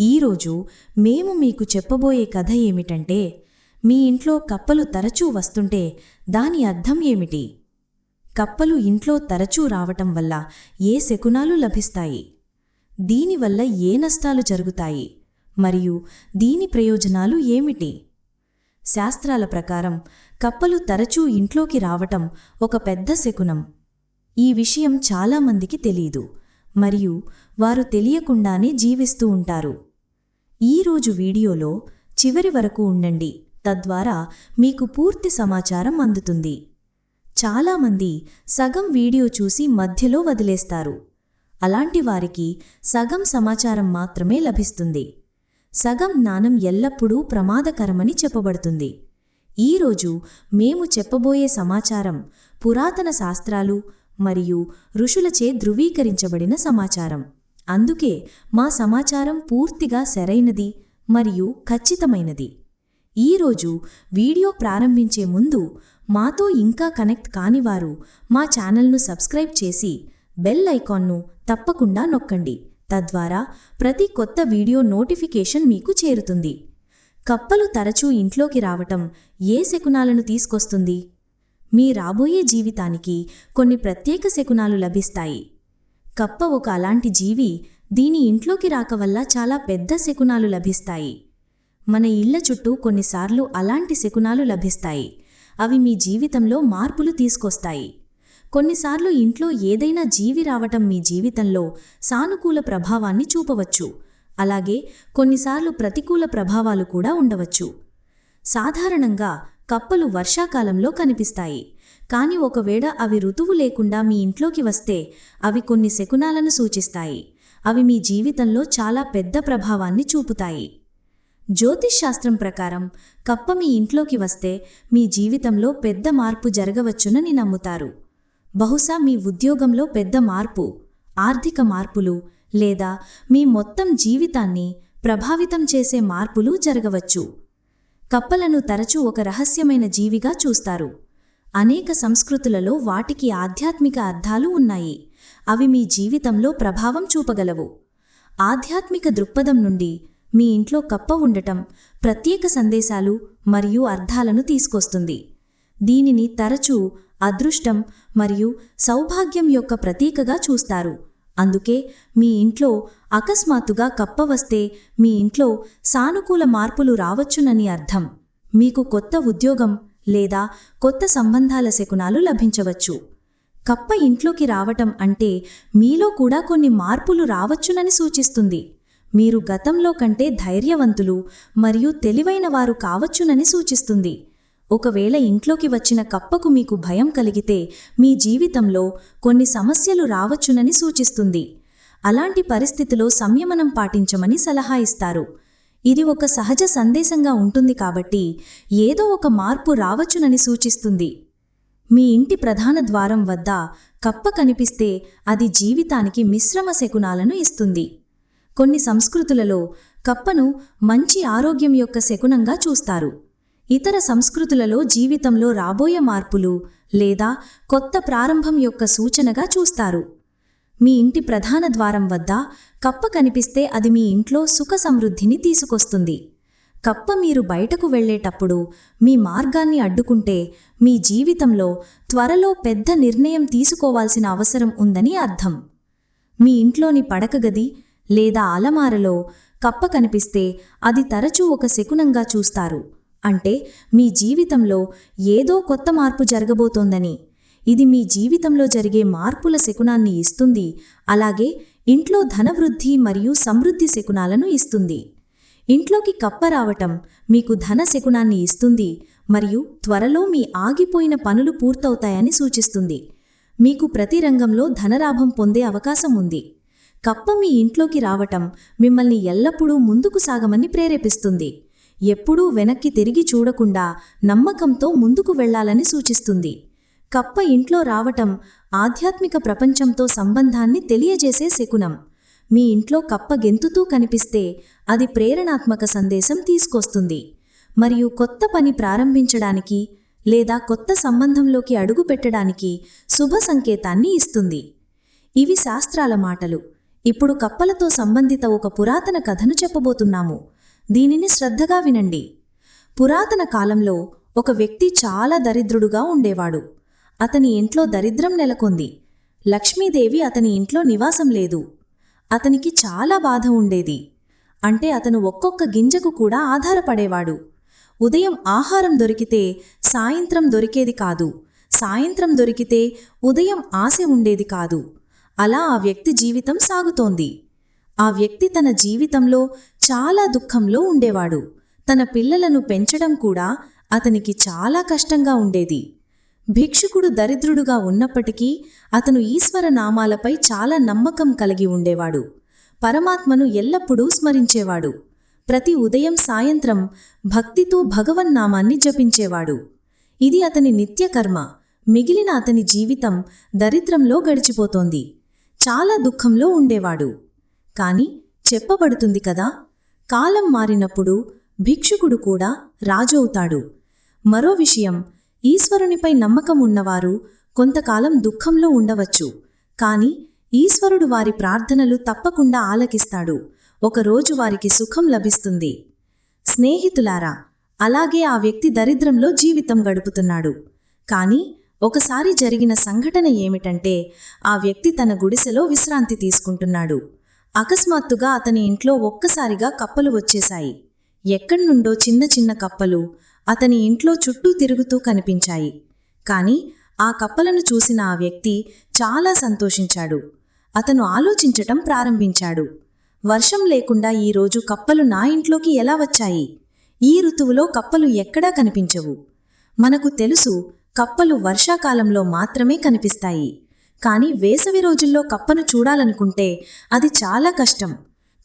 ఈరోజు మేము మీకు చెప్పబోయే కథ ఏమిటంటే మీ ఇంట్లో కప్పలు తరచూ వస్తుంటే దాని అర్థం ఏమిటి? కప్పలు ఇంట్లో తరచూ రావటం వల్ల ఏ శకునాలు లభిస్తాయి? దీనివల్ల ఏ నష్టాలు జరుగుతాయి? మరియు దీని ప్రయోజనాలు ఏమిటి? శాస్త్రాల ప్రకారం కప్పలు తరచూ ఇంట్లోకి రావటం ఒక పెద్ద శకునం. ఈ విషయం చాలామందికి తెలీదు. మరియు వారు తెలియకుండానే జీవిస్తూ ఉంటారు. ఈరోజు వీడియోలో చివరి వరకు ఉండండి. తద్వారా మీకు పూర్తి సమాచారం అందుతుంది. చాలామంది సగం వీడియో చూసి మధ్యలో వదిలేస్తారు. అలాంటి వారికి సగం సమాచారం మాత్రమే లభిస్తుంది. సగం జ్ఞానం ఎల్లప్పుడూ ప్రమాదకరమని చెప్పబడుతుంది. ఈరోజు మేము చెప్పబోయే సమాచారం పురాతన శాస్త్రాలు మరియు ఋషులచే ధృవీకరించబడిన సమాచారం. అందుకే మా సమాచారం పూర్తిగా సరైనది మరియు ఖచ్చితమైనది. ఈరోజు వీడియో ప్రారంభించే ముందు మాతో ఇంకా కనెక్ట్ కానివారు మా ఛానల్ను సబ్స్క్రైబ్ చేసి బెల్ ఐకాన్ను తప్పకుండా నొక్కండి. తద్వారా ప్రతి కొత్త వీడియో నోటిఫికేషన్ మీకు చేరుతుంది. కప్పలు తరచూ ఇంట్లోకి రావటం ఏ శకునాలను తీసుకొస్తుంది? మీ రాబోయే జీవితానికి కొన్ని ప్రత్యేక శకునాలు లభిస్తాయి. కప్ప ఒక అలాంటి జీవి దీని ఇంట్లోకి రాక వల్ల చాలా పెద్ద శకునాలు లభిస్తాయి. మన ఇళ్ళ చుట్టూ కొన్నిసార్లు అలాంటి శకునాలు లభిస్తాయి. అవి మీ జీవితంలో మార్పులు తీసుకొస్తాయి. కొన్నిసార్లు ఇంట్లో ఏదైనా జీవి రావటం మీ జీవితంలో సానుకూల ప్రభావాన్ని చూపవచ్చు. అలాగే కొన్నిసార్లు ప్రతికూల ప్రభావాలు కూడా ఉండవచ్చు. సాధారణంగా కప్పలు వర్షాకాలంలో కనిపిస్తాయి. కానీ ఒకవేళ అవి ఋతువు లేకుండా మీ ఇంట్లోకి వస్తే అవి కొన్ని శకునాలను సూచిస్తాయి. అవి మీ జీవితంలో చాలా పెద్ద ప్రభావాన్ని చూపుతాయి. జ్యోతిష్ శాస్త్రం ప్రకారం కప్ప మీ ఇంట్లోకి వస్తే మీ జీవితంలో పెద్ద మార్పు జరగవచ్చునని నమ్ముతారు. బహుశా మీ ఉద్యోగంలో పెద్ద మార్పు ఆర్థిక మార్పులు లేదా మీ మొత్తం జీవితాన్ని ప్రభావితం చేసే మార్పులు జరగవచ్చు. కప్పలను తరచూ ఒక రహస్యమైన జీవిగా చూస్తారు. అనేక సంస్కృతులలో వాటికి ఆధ్యాత్మిక అర్థాలు ఉన్నాయి. అవి మీ జీవితంలో ప్రభావం చూపగలవు. ఆధ్యాత్మిక దృక్పథం నుండి మీ ఇంట్లో కప్ప ఉండటం ప్రత్యేక సందేశాలు మరియు అర్థాలను తీసుకొస్తుంది. దీనిని తరచూ అదృష్టం మరియు సౌభాగ్యం యొక్క ప్రతీకగా చూస్తారు. అందుకే మీ ఇంట్లో అకస్మాత్తుగా కప్ప వస్తే మీ ఇంట్లో సానుకూల మార్పులు రావచ్చునని అర్థం. మీకు కొత్త ఉద్యోగం లేదా కొత్త సంబంధాల శకునాలు లభించవచ్చు. కప్ప ఇంట్లోకి రావటం అంటే మీలో కూడా కొన్ని మార్పులు రావచ్చునని సూచిస్తుంది. మీరు గతంలో కంటే ధైర్యవంతులు మరియు తెలివైన వారు కావచ్చునని సూచిస్తుంది. ఒకవేళ ఇంట్లోకి వచ్చిన కప్పకు మీకు భయం కలిగితే మీ జీవితంలో కొన్ని సమస్యలు రావచ్చునని సూచిస్తుంది. అలాంటి పరిస్థితిలో సంయమనం పాటించమని సలహా ఇస్తారు. ఇది ఒక సహజ సందేశంగా ఉంటుంది కాబట్టి ఏదో ఒక మార్పు రావచ్చునని సూచిస్తుంది. మీ ఇంటి ప్రధాన ద్వారం వద్ద కప్ప కనిపిస్తే అది జీవితానికి మిశ్రమ శకునాలను ఇస్తుంది. కొన్ని సంస్కృతులలో కప్పను మంచి ఆరోగ్యం యొక్క శకునంగా చూస్తారు. ఇతర సంస్కృతులలో జీవితంలో రాబోయే మార్పులు లేదా కొత్త ప్రారంభం యొక్క సూచనగా చూస్తారు. మీ ఇంటి ప్రధాన ద్వారం వద్ద కప్ప కనిపిస్తే అది మీ ఇంట్లో సుఖ సమృద్ధిని తీసుకొస్తుంది. కప్ప మీరు బయటకు వెళ్ళేటప్పుడు మీ మార్గాన్ని అడ్డుకుంటే మీ జీవితంలో త్వరలో పెద్ద నిర్ణయం తీసుకోవాల్సిన అవసరం ఉందని అర్థం. మీ ఇంట్లోని పడకగది లేదా అలమారలో కప్ప కనిపిస్తే అది తరచూ ఒక శకునంగా చూస్తారు. అంటే మీ జీవితంలో ఏదో కొత్త మార్పు జరగబోతోందని. ఇది మీ జీవితంలో జరిగే మార్పుల శకునాన్ని ఇస్తుంది. అలాగే ఇంట్లో ధనవృద్ధి మరియు సమృద్ధి శకునాలను ఇస్తుంది. ఇంట్లోకి కప్ప రావటం మీకు ధన శకునాన్ని ఇస్తుంది మరియు త్వరలో మీ ఆగిపోయిన పనులు పూర్తవుతాయని సూచిస్తుంది. మీకు ప్రతి రంగంలో ధనలాభం పొందే అవకాశం ఉంది. కప్ప మీ ఇంట్లోకి రావటం మిమ్మల్ని ఎల్లప్పుడూ ముందుకు సాగమని ప్రేరేపిస్తుంది. ఎప్పుడూ వెనక్కి తిరిగి చూడకుండా నమ్మకంతో ముందుకు వెళ్ళాలని సూచిస్తుంది. కప్ప ఇంట్లో రావటం ఆధ్యాత్మిక ప్రపంచంతో సంబంధాన్ని తెలియజేసే శకునం. మీ ఇంట్లో కప్ప గెంతుతూ కనిపిస్తే అది ప్రేరణాత్మక సందేశం తీసుకొస్తుంది. మరియు కొత్త పని ప్రారంభించడానికి లేదా కొత్త సంబంధంలోకి అడుగు పెట్టడానికి శుభ సంకేతాన్ని ఇస్తుంది. ఇవి శాస్త్రాల మాటలు. ఇప్పుడు కప్పలతో సంబంధిత ఒక పురాతన కథను చెప్పబోతున్నాము. దీనిని శ్రద్ధగా వినండి. పురాతన కాలంలో ఒక వ్యక్తి చాలా దరిద్రుడుగా ఉండేవాడు. అతని ఇంట్లో దరిద్రం నెలకొంది. లక్ష్మీదేవి అతని ఇంట్లో నివాసం లేదు. అతనికి చాలా బాధ ఉండేది. అంటే అతను ఒక్కొక్క గింజకు కూడా ఆధారపడేవాడు. ఉదయం ఆహారం దొరికితే సాయంత్రం దొరికేది కాదు. సాయంత్రం దొరికితే ఉదయం ఆశ ఉండేది కాదు. అలా ఆ వ్యక్తి జీవితం సాగుతోంది. ఆ వ్యక్తి తన జీవితంలో చాలా దుఃఖంలో ఉండేవాడు. తన పిల్లలను పెంచడం కూడా అతనికి చాలా కష్టంగా ఉండేది. భిక్షుకుడు దరిద్రుడుగా ఉన్నప్పటికీ అతను ఈశ్వర నామాలపై చాలా నమ్మకం కలిగి ఉండేవాడు. పరమాత్మను ఎల్లప్పుడూ స్మరించేవాడు. ప్రతి ఉదయం సాయంత్రం భక్తితో భగవన్నామాన్ని జపించేవాడు. ఇది అతని నిత్యకర్మ మిగిలిన అతని జీవితం దరిద్రంలో గడిచిపోతోంది. చాలా దుఃఖంలో ఉండేవాడు. కాని చెప్పబడుతుంది కదా కాలం మారినప్పుడు భిక్షుకుడు కూడా రాజవుతాడు. మరో విషయం ఈశ్వరునిపై నమ్మకం ఉన్నవారు కొంతకాలం దుఃఖంలో ఉండవచ్చు. కాని ఈశ్వరుడు వారి ప్రార్థనలు తప్పకుండా ఆలకిస్తాడు. ఒకరోజు వారికి సుఖం లభిస్తుంది. స్నేహితులారా అలాగే ఆ వ్యక్తి దరిద్రంలో జీవితం గడుపుతున్నాడు. కాని ఒకసారి జరిగిన సంఘటన ఏమిటంటే ఆ వ్యక్తి తన గుడిసెలో విశ్రాంతి తీసుకుంటున్నాడు. అకస్మాత్తుగా అతని ఇంట్లో ఒక్కసారిగా కప్పలు వచ్చేశాయి. ఎక్కడి నుండో చిన్న చిన్న కప్పలు అతని ఇంట్లో చుట్టూ తిరుగుతూ కనిపించాయి. కాని ఆ కప్పలను చూసిన ఆ వ్యక్తి చాలా సంతోషించాడు. అతను ఆలోచించటం ప్రారంభించాడు. వర్షం లేకుండా ఈరోజు కప్పలు నా ఇంట్లోకి ఎలా వచ్చాయి? ఈ ఋతువులో కప్పలు ఎక్కడా కనిపించవు. మనకు తెలుసు కప్పలు వర్షాకాలంలో మాత్రమే కనిపిస్తాయి. కానీ వేసవి రోజుల్లో కప్పను చూడాలనుకుంటే అది చాలా కష్టం.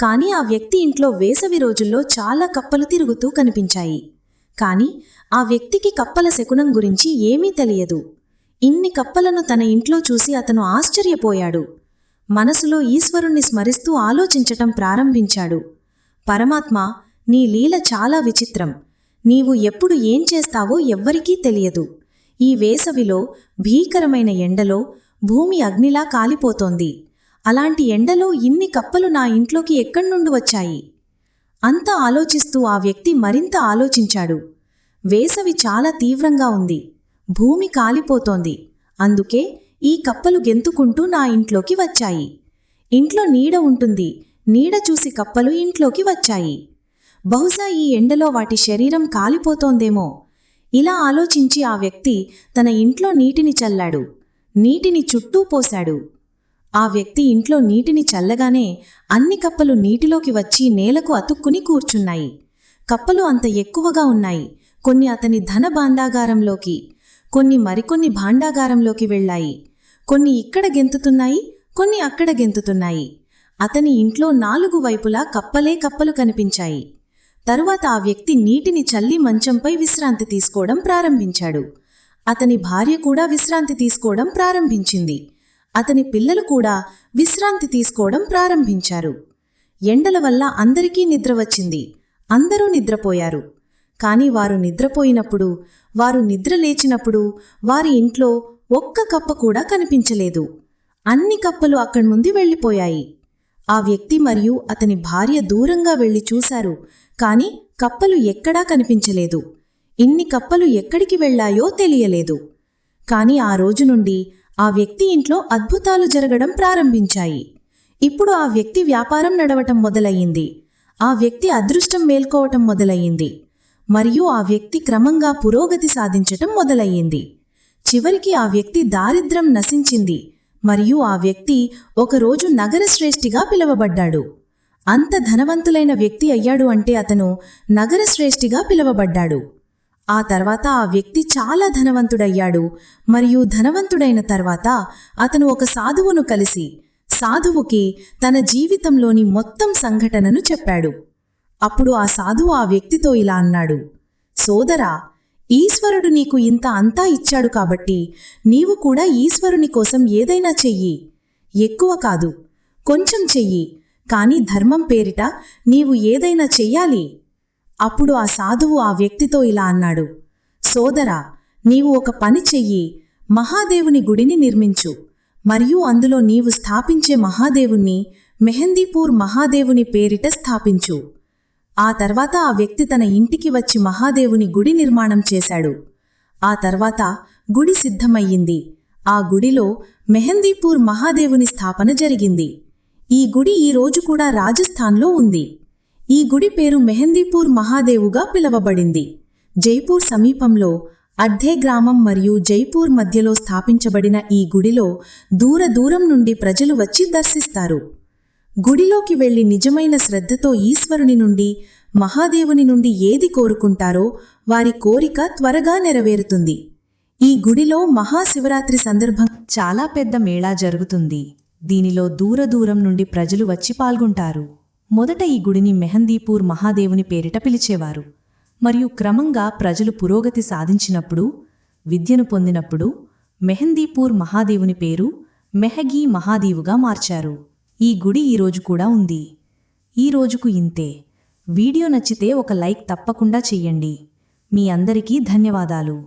కానీ ఆ వ్యక్తి ఇంట్లో వేసవి రోజుల్లో చాలా కప్పలు తిరుగుతూ కనిపించాయి. కానీ ఆ వ్యక్తికి కప్పల శకునం గురించి ఏమీ తెలియదు. ఇన్ని కప్పలను తన ఇంట్లో చూసి అతను ఆశ్చర్యపోయాడు. మనసులో ఈశ్వరుణ్ణి స్మరిస్తూ ఆలోచించటం ప్రారంభించాడు. పరమాత్మ నీ లీల చాలా విచిత్రం. నీవు ఎప్పుడు ఏం చేస్తావో ఎవ్వరికీ తెలియదు. ఈ వేసవిలో భీకరమైన ఎండలో భూమి అగ్నిలా కాలిపోతోంది. అలాంటి ఎండలో ఇన్ని కప్పలు నా ఇంట్లోకి ఎక్కడి నుండి వచ్చాయి? అంతా ఆలోచిస్తూ ఆ వ్యక్తి మరింత ఆలోచించాడు. వేసవి చాలా తీవ్రంగా ఉంది. భూమి కాలిపోతోంది. అందుకే ఈ కప్పలు గెంతుకుంటూ నా ఇంట్లోకి వచ్చాయి. ఇంట్లో నీడ ఉంటుంది. నీడ చూసి కప్పలు ఇంట్లోకి వచ్చాయి. బహుశా ఈ ఎండలో వాటి శరీరం కాలిపోతోందేమో. ఇలా ఆలోచించి ఆ వ్యక్తి తన ఇంట్లో నీటిని చల్లాడు. నీటిని చుట్టూ పోశాడు. ఆ వ్యక్తి ఇంట్లో నీటిని చల్లగానే అన్ని కప్పలు నీటిలోకి వచ్చి నేలకు అతుక్కుని కూర్చున్నాయి. కప్పలు అంత ఎక్కువగా ఉన్నాయి. కొన్ని అతని ధన భాండాగారంలోకి కొన్ని మరికొన్ని భాండాగారంలోకి వెళ్ళాయి. కొన్ని ఇక్కడ గెంతుతున్నాయి కొన్ని అక్కడ గెంతుతున్నాయి. అతని ఇంట్లో నాలుగు వైపులా కప్పలే కప్పలు కనిపించాయి. తరువాత ఆ వ్యక్తి నీటిని చల్లి మంచంపై విశ్రాంతి తీసుకోవడం ప్రారంభించాడు. అతని భార్య కూడా విశ్రాంతి తీసుకోవడం ప్రారంభించింది. అతని పిల్లలు కూడా విశ్రాంతి తీసుకోవడం ప్రారంభించారు. ఎండల వల్ల అందరికీ నిద్ర వచ్చింది. అందరూ నిద్రపోయారు. కాని వారు నిద్రపోయినప్పుడు వారు నిద్ర లేచినప్పుడు వారి ఇంట్లో ఒక్క కప్ప కూడా కనిపించలేదు. అన్ని కప్పలు అక్కడి నుండి వెళ్ళిపోయాయి. ఆ వ్యక్తి మరియు అతని భార్య దూరంగా వెళ్ళి చూశారు. కాని కప్పలు ఎక్కడా కనిపించలేదు. ఇన్ని కప్పలు ఎక్కడికి వెళ్ళాయో తెలియలేదు. కాని ఆ రోజు నుండి ఆ వ్యక్తి ఇంట్లో అద్భుతాలు జరగడం ప్రారంభించాయి. ఇప్పుడు ఆ వ్యక్తి వ్యాపారం నడవటం మొదలయ్యింది. ఆ వ్యక్తి అదృష్టం మేల్కోవటం మొదలయ్యింది. మరియు ఆ వ్యక్తి క్రమంగా పురోగతి సాధించటం మొదలయ్యింది. చివరికి ఆ వ్యక్తి దారిద్ర్యం నశించింది. మరియు ఆ వ్యక్తి ఒకరోజు నగర శ్రేష్ఠిగా పిలువబడ్డాడు. అంత ధనవంతులైన వ్యక్తి అయ్యాడు అంటే అతను నగర శ్రేష్ఠిగా పిలువబడ్డాడు. ఆ తర్వాత ఆ వ్యక్తి చాలా ధనవంతుడయ్యాడు. మరియు ధనవంతుడైన తర్వాత అతను ఒక సాధువును కలిసి సాధువుకి తన జీవితంలోని మొత్తం సంఘటనను చెప్పాడు. అప్పుడు ఆ సాధువు ఆ వ్యక్తితో ఇలా అన్నాడు సోదరా ఈశ్వరుడు నీకు ఇంత అంతా ఇచ్చాడు కాబట్టి నీవు కూడా ఈశ్వరుని కోసం ఏదైనా చెయ్యి. ఎక్కువ కాదు కొంచెం చెయ్యి. కాని ధర్మం పేరిట నీవు ఏదైనా చెయ్యాలి. అప్పుడు ఆ సాధువు ఆ వ్యక్తితో ఇలా అన్నాడు సోదరా నీవు ఒక పని చెయ్యి మహాదేవుని గుడిని నిర్మించు. మరియు అందులో నీవు స్థాపించే మహాదేవుణ్ణి మెహందీపూర్ మహాదేవుని పేరిట స్థాపించు. ఆ తర్వాత ఆ వ్యక్తి తన ఇంటికి వచ్చి మహాదేవుని గుడి నిర్మాణం చేశాడు. ఆ తర్వాత గుడి సిద్ధమయ్యింది. ఆ గుడిలో మెహందీపూర్ మహాదేవుని స్థాపన జరిగింది. ఈ గుడి ఈ రోజు కూడా రాజస్థాన్లో ఉంది. ఈ గుడి పేరు మెహందీపూర్ మహాదేవుగా పిలవబడింది. జైపూర్ సమీపంలో అర్ధే గ్రామం మరియు జైపూర్ మధ్యలో స్థాపించబడిన ఈ గుడిలో దూర దూరం నుండి ప్రజలు వచ్చి దర్శిస్తారు. గుడిలోకి వెళ్ళి నిజమైన శ్రద్ధతో ఈశ్వరుని నుండి మహాదేవుని నుండి ఏది కోరుకుంటారో వారి కోరిక త్వరగా నెరవేరుతుంది. ఈ గుడిలో మహాశివరాత్రి సందర్భం చాలా పెద్ద మేళా జరుగుతుంది. దీనిలో దూర దూరం నుండి ప్రజలు వచ్చి పాల్గొంటారు. మొదట ఈ గుడిని మెహందీపూర్ మహాదేవుని పేరిట పిలిచేవారు. మరియు క్రమంగా ప్రజలు పురోగతి సాధించినప్పుడు విద్యను పొందినప్పుడు మెహందీపూర్ మహాదేవుని పేరు మెహగీ మహాదేవుగా మార్చారు. ఈ గుడి ఈ రోజు కూడా ఉంది. ఈ రోజుకు ఇంతే. వీడియో నచ్చితే ఒక లైక్ తప్పకుండా చెయ్యండి మీ అందరికీ ధన్యవాదాలు.